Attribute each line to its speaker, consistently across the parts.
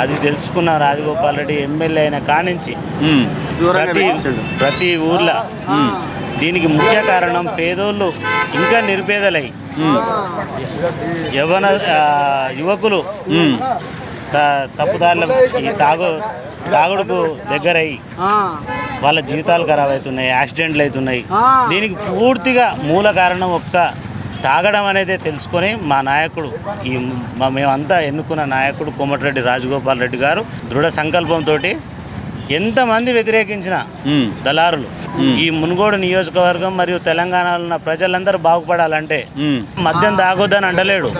Speaker 1: అది తెలుసుకున్న రాజగోపాల్ రెడ్డి ఎమ్మెల్యే అయిన కానించి. ప్రతి ప్రతి ఊర్లో దీనికి ముఖ్య కారణం పేదోళ్ళు ఇంకా నిరుపేదలై. యవన యువకులు తప్పుదారుల ఈ తాగు తాగుడుకు దగ్గరయ్యి వాళ్ళ జీవితాలు ఖరాబ్ అవుతున్నాయి యాక్సిడెంట్లు అవుతున్నాయి. దీనికి పూర్తిగా మూల కారణం ఒక్క తాగడం అనేది తెలుసుకొని మా నాయకుడు ఈ మా మేమంతా ఎన్నుకున్న నాయకుడు కోమటిరెడ్డి రాజగోపాల్ రెడ్డి గారు దృఢ సంకల్పంతో ఎంతమంది వ్యతిరేకించిన. దళారులు ఈ మునుగోడు నియోజకవర్గం మరియు తెలంగాణలో ఉన్న ప్రజలందరూ బాగుపడాలంటే. మద్యం తాగొద్దని అంటలేడు.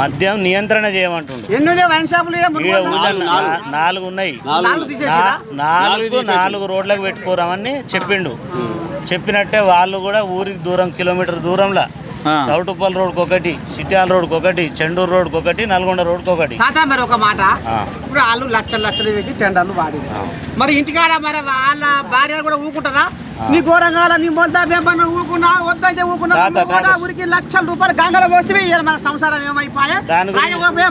Speaker 1: మద్యం నియంత్రణ చేయమంటుండు. నాలుగు. ఉన్నాయి.
Speaker 2: నాలుగు.
Speaker 1: నాలుగు నాలుగు రోడ్లకు పెట్టుకోరామని చెప్పిండు. చెప్పినట్టే వాళ్ళు కూడా ఊరికి దూరం కిలోమీటర్ దూరంలో. చౌటుప్పల్ రోడ్కి ఒకటి సిట్యాల రోడ్కి ఒకటి చెండూరు రోడ్కి ఒకటి నల్గొండ రోడ్కి ఒకటి
Speaker 2: తాత మరి ఒక మాట. ఇప్పుడు వాళ్ళు లక్షలు లక్షలు పెట్టి టెండర్లు వాడి. మరి ఇంటికాడ మరి వాళ్ళ భార్య కూడా ఊకుంటారా? నీ ఘోరంగా నీ దెబ్బను ఊకున్నా వద్దంటే ఊకున్నా. ఊరికి లక్షల రూపాయలు గంగల పోస్తే మన సంసారం ఏమైపోయా?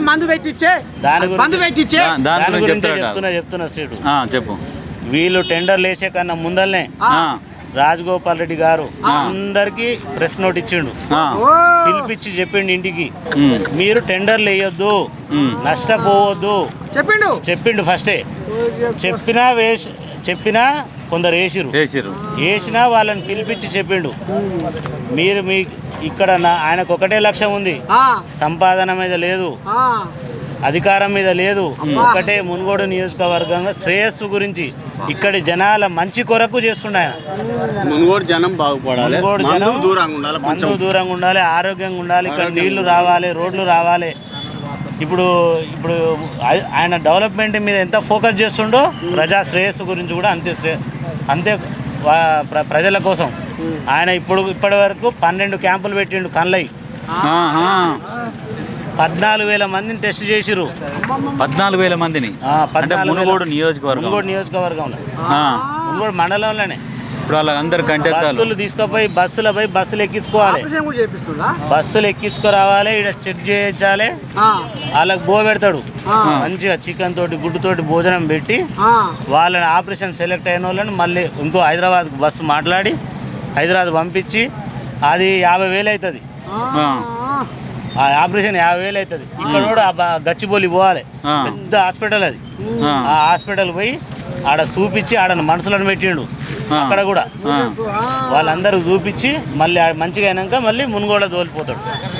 Speaker 2: మందు పెట్టించే
Speaker 1: దాని గురించి-
Speaker 2: మందు పెట్టించే
Speaker 3: దా- దాని
Speaker 1: దాని
Speaker 3: గురించి
Speaker 1: గురించి
Speaker 3: చెప్తాడట.
Speaker 1: చెప్తున్నా చెప్తున్నా సీటు.
Speaker 3: చెప్పు.
Speaker 1: వీళ్ళు టెండర్లు వేసే కన్నా ముందల్నే. రాజగోపాల్ రెడ్డి గారు అందరికి ప్రెస్ నోట్ ఇచ్చిండు. పిలిపించి చెప్పిండు ఇంటికి. మీరు టెండర్లు వేయొద్దు. నష్టపోవద్దు.
Speaker 2: చెప్పిండు.
Speaker 1: చెప్పిండు ఫస్టే. చెప్పినా వేసి చెప్పినా కొందరు వేసిరు
Speaker 3: వేసిర్రు.
Speaker 1: వేసినా వాళ్ళని పిలిపించి చెప్పిండు. మీరు మీ ఇక్కడ నా ఆయనకు ఒకటే లక్ష్యం ఉంది.
Speaker 2: ఆ,
Speaker 1: సంపాదన మీద లేదు.
Speaker 2: ఆ,
Speaker 1: అధికారం మీద లేదు. ఒకటే మునుగోడు నియోజకవర్గంగా శ్రేయస్సు గురించి ఇక్కడి జనాల మంచి కొరకు చేస్తుండే ఆయన.
Speaker 4: మునుగోడు జనం బాగుపడాలి. మందు దూరంగా ఉండాలి
Speaker 1: మందు దూరంగా ఉండాలి ఆరోగ్యంగా ఉండాలి ఇక్కడ నీళ్ళు రావాలి రోడ్లు రావాలి. ఇప్పుడు ఇప్పుడు ఆయ- ఆయన డెవలప్మెంట్ మీద ఎంత ఫోకస్ చేస్తుండో ప్రజా శ్రేయస్సు గురించి కూడా అంతే శ్రే అంతే ప్రజల కోసం. ఆయన ఇప్పుడు ఇప్పటి వరకు పన్నెండు క్యాంపులు పెట్టిండు కన్లై. పద్నాలుగు వేల మందిని టెస్ట్ చేసిరు
Speaker 3: పద్నాలుగు వేల మందిని? అంటే మునుగోడు నియోజకవర్గం.
Speaker 1: మునుగోడు నియోజకవర్గంలో.
Speaker 3: ఆ.
Speaker 1: మునుగోడు మండలంలోనే.
Speaker 3: ఇప్పుడు వాళ్ళందరు
Speaker 1: బస్సులు తీసుకుపోయి బస్సులో పోయి బస్సులు ఎక్కించుకోవాలి. బస్సులు ఎక్కించుకురావాలి ఇక్కడ చెక్ చేయించాలి.
Speaker 2: ఆ,
Speaker 1: వాళ్ళకి బో పెడతాడు.
Speaker 2: ఆ.
Speaker 1: మంచిగా చికెన్ తోటి గుడ్డు తోటి భోజనం పెట్టి
Speaker 2: ఆ,
Speaker 1: వాళ్ళని ఆపరేషన్ సెలెక్ట్ అయిన వాళ్ళని మళ్ళీ ఇంకో హైదరాబాద్ బస్సు మాట్లాడి హైదరాబాద్ పంపించి అది యాభై వేలు అవుతుంది.
Speaker 3: ఆ.
Speaker 1: ఆపరేషన్ యాభై వేలు అవుతుంది ఇక్కడ కూడా గచ్చిబౌలి పోవాలి. పెద్ద హాస్పిటల్ అది
Speaker 3: ఆ.
Speaker 1: హాస్పిటల్ పోయి ఆడ చూపించి ఆడ మనుషులను పెట్టిండు. అక్కడ కూడా. వాళ్ళందరూ చూపించి మళ్ళీ ఆడ మంచిగా అయినాక మళ్ళీ మునుగోడ తోలిపోతాడు